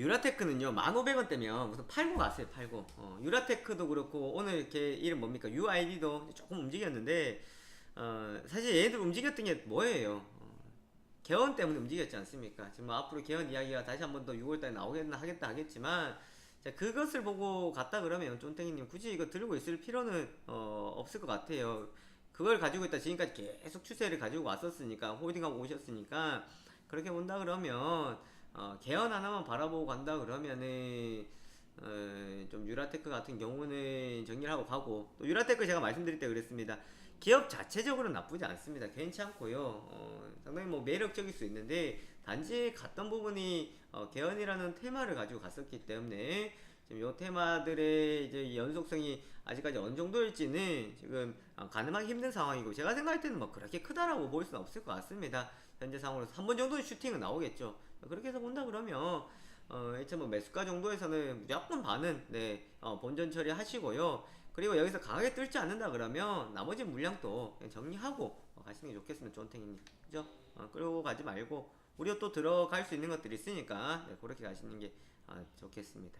유라테크는요 1,500원대면 무슨 팔고 갔어요 팔고. 어, 유라테크도 그렇고 오늘 이렇게 이름 뭡니까? UID도 조금 움직였는데 어, 사실 얘네들 움직였던 게 뭐예요? 어, 개헌 때문에 움직였지 않습니까? 지금 뭐 앞으로 개헌 이야기가 다시 한 번 더 6월달에 나오겠나 하겠다 하겠지만 자 그것을 보고 갔다 그러면 쫀탱이님 굳이 이거 들고 있을 필요는 어, 없을 것 같아요. 그걸 가지고 있다 지금까지 계속 추세를 가지고 왔었으니까 홀딩하고 오셨으니까 그렇게 본다 그러면 어, 개헌 하나만 바라보고 간다 그러면은 어, 좀 유라테크 같은 경우는 정리를 하고 가고 또 유라테크 제가 말씀드릴 때 그랬습니다 기업 자체적으로는 나쁘지 않습니다 괜찮고요 어, 상당히 뭐 매력적일 수 있는데 단지 갔던 부분이 어, 개헌이라는 테마를 가지고 갔었기 때문에 지금 요 테마들의 이제 이 연속성이 아직까지 어느 정도일지는 지금 어, 가늠하기 힘든 상황이고 제가 생각할 때는 뭐 그렇게 크다라고 볼 수는 없을 것 같습니다. 현재 상황으로서 한번 정도는 슈팅은 나오겠죠. 그렇게 해서 본다 그러면 어, 일단 뭐 매수가 정도에서는 무조건 반은 네 어, 본전 처리 하시고요. 그리고 여기서 강하게 뚫지 않는다 그러면 나머지 물량도 정리하고 어, 가시는 게 좋겠습니다, 존탱이님. 그죠? 어, 끌고 가지 말고 우리가 또 들어갈 수 있는 것들이 있으니까 네, 그렇게 가시는 게 아, 좋겠습니다.